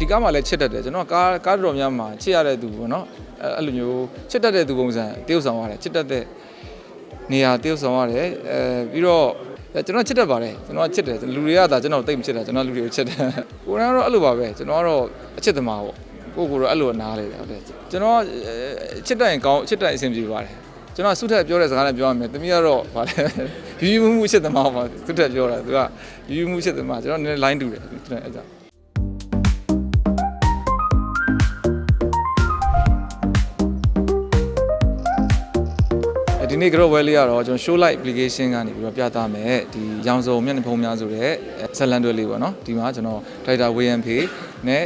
ဒီကားမှလည်းချစ်တတ်တယ်ကျွန်တော်ကားကားတော်များမှာချစ်ရတဲ့သူပေါ့နော်အဲအဲ့လိုမျိုးချစ်တတ်တဲ့သူပုံစံတရုပ်ဆောင်ရတယ်ချစ်တတ်တဲ့နေရာတရုပ်ဆောင်ရတယ်အဲပြီးတော့အဲကျွန်တော်ချစ်တတ်ပါတယ်ကျွန်တော်ကချစ်တယ်လူတွေကသာကျွန်တော်တိတ်မချစ်တာကျွန်တော်လူတွေကိုချစ်တယ်ကိုရန်ကတော့အဲ့လိုပါပဲကျွန်တော်ကတော့အချစ်သမားပေါ့ကိုကိုတော့အဲ့လိုနားလေတယ်ဟုတ်တယ်ကျွန်တော်အဲချစ်တတ်ရင်ကောင်းချစ်တတ်ရင်အဆင်ပြေပါတယ်ကျွန်တော်ဆုထက်ပြောတဲ့စကားနဲ့ပြောရမယ်တမီးကတော့ဗာလဲယူယူမှုမှုချစ်သမားပါဆုထက်ပြောတာသူကယူယူမှုချစ်သမားကျွန်တော်နည်းနည်း line တူတယ်သူနဲ့အဲ့ကြောင့် ဒီနေ့ grow well လေးကတော့ကျွန်တော် show light application ကနေပြီးတော့ပြသမယ်ဒီရောင်စုံမျက်နှာဖုံးများဆိုတဲ့ဇလန်တွေလေးပေါ့နော်ဒီမှာကျွန်တော် Data WMP နဲ့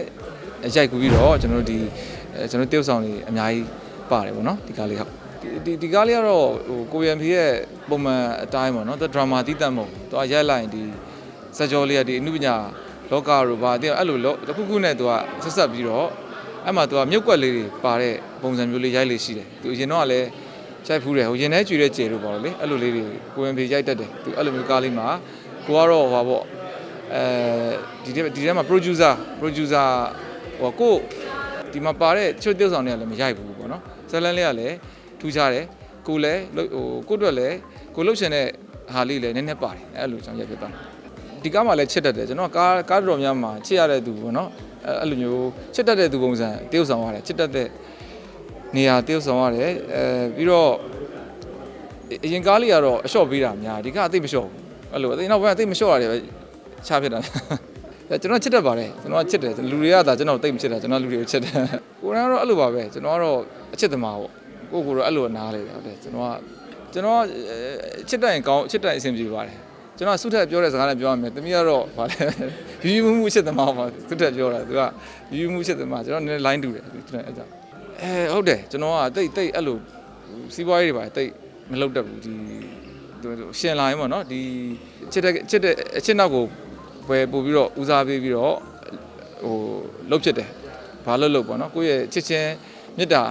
ရိုက်ကူပြီးတော့ကျွန်တော်တို့ဒီအဲကျွန်တော်တရုပ်ဆောင်တွေအများကြီးပါတယ်ပေါ့နော်ဒီကားလေးဟုတ်ဒီဒီကားလေးကတော့ဟိုကို WMP ရဲ့ပုံမှန်အတိုင်းပေါ့နော်သူ drama တီးတတ်မဟုတ်သူကရိုက်လိုက်ရင်ဒီစကြောလေးကဒီအမှုပညာလောကတို့ဘာတဲ့အဲ့လိုလောတစ်ခုခုနဲ့သူကဆက်ဆက်ပြီးတော့အဲ့မှာသူကမြုပ်ကွက်လေးတွေပါတဲ့ပုံစံမျိုးလေးရိုက်လေရှိတယ်သူအရင်တော့ကလည်း ရိုက်ဖူးတယ်ဟိုရင်ထဲကျွေတဲ့ကျေလို့ပေါ့လေအဲ့လိုလေးတွေကိုဝင်ဖေးရိုက်တတ်တယ်သူအဲ့လိုမျိုးကားလေးမှာကိုကတော့ဟိုပါပေါ့အဲဒီထဲဒီထဲမှာ producer producer ဟိုကိုဒီမှာပါတဲ့ချွတ် tiêu ဆောင်တွေကလည်းမရိုက်ဘူးပေါ့နော်ဇလန်လေးကလည်းထူးခြားတယ်ကိုလည်းဟိုကိုအတွက်လည်းကိုလှုပ်ရှင်တဲ့ဟာလေးလည်းနည်းနည်းပါတယ်အဲ့လိုကြောင့်ရိုက်ပြတာဒီကားမှာလည်းချစ်တတ်တယ်ကျွန်တော်ကားကားတော်များမှာချစ်ရတဲ့သူပေါ့နော်အဲ့လိုမျိုးချစ်တတ်တဲ့သူပုံစံတရုပ်ဆောင်ရတယ်ချစ်တတ်တဲ့ နေရာတရုပ်ဆောင်ရတယ်အဲပြီးတော့အရင်ကားလေးကတော့အလျှော့ပေးတာများဒီကအသိမလျှော့ဘူးအဲ့လိုအသိနောက်ပိုင်းအသိမလျှော့ရတယ်ပဲချဖြစ်တာအဲကျွန်တော်ချစ်တတ်ပါတယ်ကျွန်တော်ချစ်တယ်လူတွေကသာကျွန်တော်သိမချစ်တာကျွန်တော်လူတွေကိုချစ်တယ်ကိုရန်ကတော့အဲ့လိုပါပဲကျွန်တော်ကတော့အချစ်သမားပေါ့ကိုကိုတော့အဲ့လိုနားလေတယ်ဟုတ်တယ်ကျွန်တော်ကကျွန်တော်ချစ်တတ်ရင်ကောင်းချစ်တတ်ရင်အဆင်ပြေပါတယ်ကျွန်တော်ဆုထက်ပြောတဲ့စကားနဲ့ပြောရမယ်တမီးကတော့ဗာလဲယူယူမှုမှုချစ်သမားပါဆုထက်ပြောတာသူကယူယူမှုချစ်သမားကျွန်တော်နည်းနည်း line တူတယ်သူနဲ့အဲ့ကြောင့် အဲဟုတ်တယ်ကျွန်တော်ကတိတ်တိတ်အဲ့လိုစီးပွားရေးတွေပါတိတ်မလုပ်တတ်ဘူးဒီရှင်လာရင်ပေါ့နော်ဒီချစ်တဲ့ချစ်တဲ့အချစ်နောက်ကိုပဲပို့ပြီးတော့ဦးစားပေးပြီးတော့ဟိုလှုပ်ဖြစ်တယ်ဘာလို့လို့ပေါ့နော်ကိုယ့်ရဲ့ချစ်ချင်းမေတ္တာ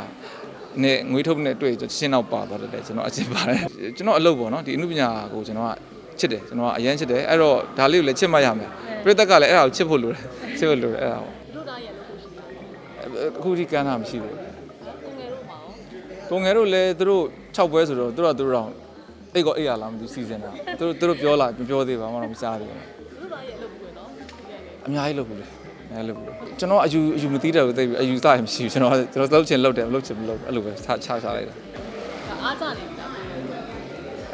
နဲ့ငွေထုတ်နဲ့တွေ့ချစ်ချင်းနောက်ပါသွားတယ်လေကျွန်တော်အချစ်ပါတယ်ကျွန်တော်အလုပ်ပေါ့နော်ဒီအမှုပညာကိုကျွန်တော်ကချစ်တယ်ကျွန်တော်ကအရန်ချစ်တယ်အဲ့တော့ဒါလေးကိုလည်းချစ်မှရမယ်ပြည့်တက်ကလည်းအဲ့ဒါကိုချစ်ဖို့လိုတယ်ချစ်ဖို့လိုတယ်အဲ့ဒါကိုတို့သားရဲ့လို့ရှိတာ အခုထိကမ်းတာမရှိဘူးကိုငယ်တို့မှာရောကိုငယ်တို့လည်းသူတို့6ပွဲဆိုတော့သူတို့ကသူတို့တော့အိတ်ကောအိတ်ရလားမသိဘူးစီစဉ်တာသူတို့သူတို့ပြောလာမပြောသေးပါမှတော့မစားသေးဘူးတို့သားရဲ့လို့ပြောတော့အများကြီးလုပ်ဘူးလေအများကြီးလုပ်ဘူးကျွန်တော်အယူအယူမသိတယ်ဘူးသိပြီအယူစားရင်မရှိဘူးကျွန်တော်ကျွန်တော်လှုပ်ချင်လှုပ်တယ်မလှုပ်ချင်မလှုပ်အဲ့လိုပဲချချချလိုက်တာအားကြနေပြီလား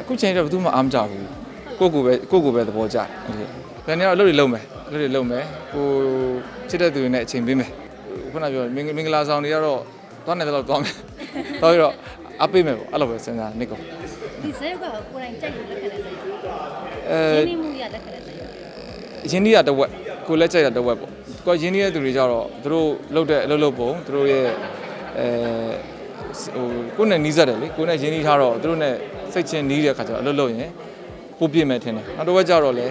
အခုချိန်တော့ဘယ်သူမှအားမကြဘူးကိုကိုပဲကိုကိုပဲသဘောကျတယ်ဘယ်နေတော့အလုပ်တွေလုပ်မယ်အလုပ်တွေလုပ်မယ်ကိုချစ်တဲ့သူတွေနဲ့အချိန်ပေးမယ် ခုနပြောမင်္ဂမင်္ဂလာဆောင်တွေကတော့သွားနေတော့သွားမယ်သွားပြီးတော့အပေးမယ်ပေါ့အဲ့လိုပဲစဉ်းစားနေကောဒီဇဲကကိုယ်တိုင်ကြိုက်လို့လက်ခံတဲ့ဇဲအဲရင်းနှီးမှုရလက်ခံတဲ့ဇဲရင်းနှီးရတစ်ဝက်ကိုလက်ကြိုက်တာတစ်ဝက်ပေါ့ကိုရင်းနှီးတဲ့သူတွေကြတော့သူတို့လှုပ်တဲ့အလုပ်လုပ်ပုံသူတို့ရဲ့အဲဟိုကိုယ်နဲ့နီးစပ်တယ်လေကိုယ်နဲ့ရင်းနှီးထားတော့သူတို့နဲ့စိတ်ချင်းနီးတဲ့ခါကျတော့အလုပ်လုပ်ရင်ပိုပြည့်မယ်ထင်တယ်နောက်တစ်ဝက်ကြတော့လေ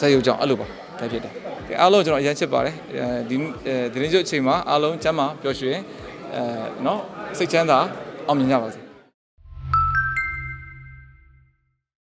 ဇက်ရုပ်ကြောင့်အဲ့လိုပါဒါဖြစ်တယ်ကဲ အားလုံးကျွန်တော်အရင်ချစ်ပါတယ်ဒီဒီနေ့ကျုပ်အချိန်မှာအားလုံးကျမ်းမာပျော်ရွှင်အဲနော်စိတ်ချမ်းသာအောင်မြင်ကြပါစေ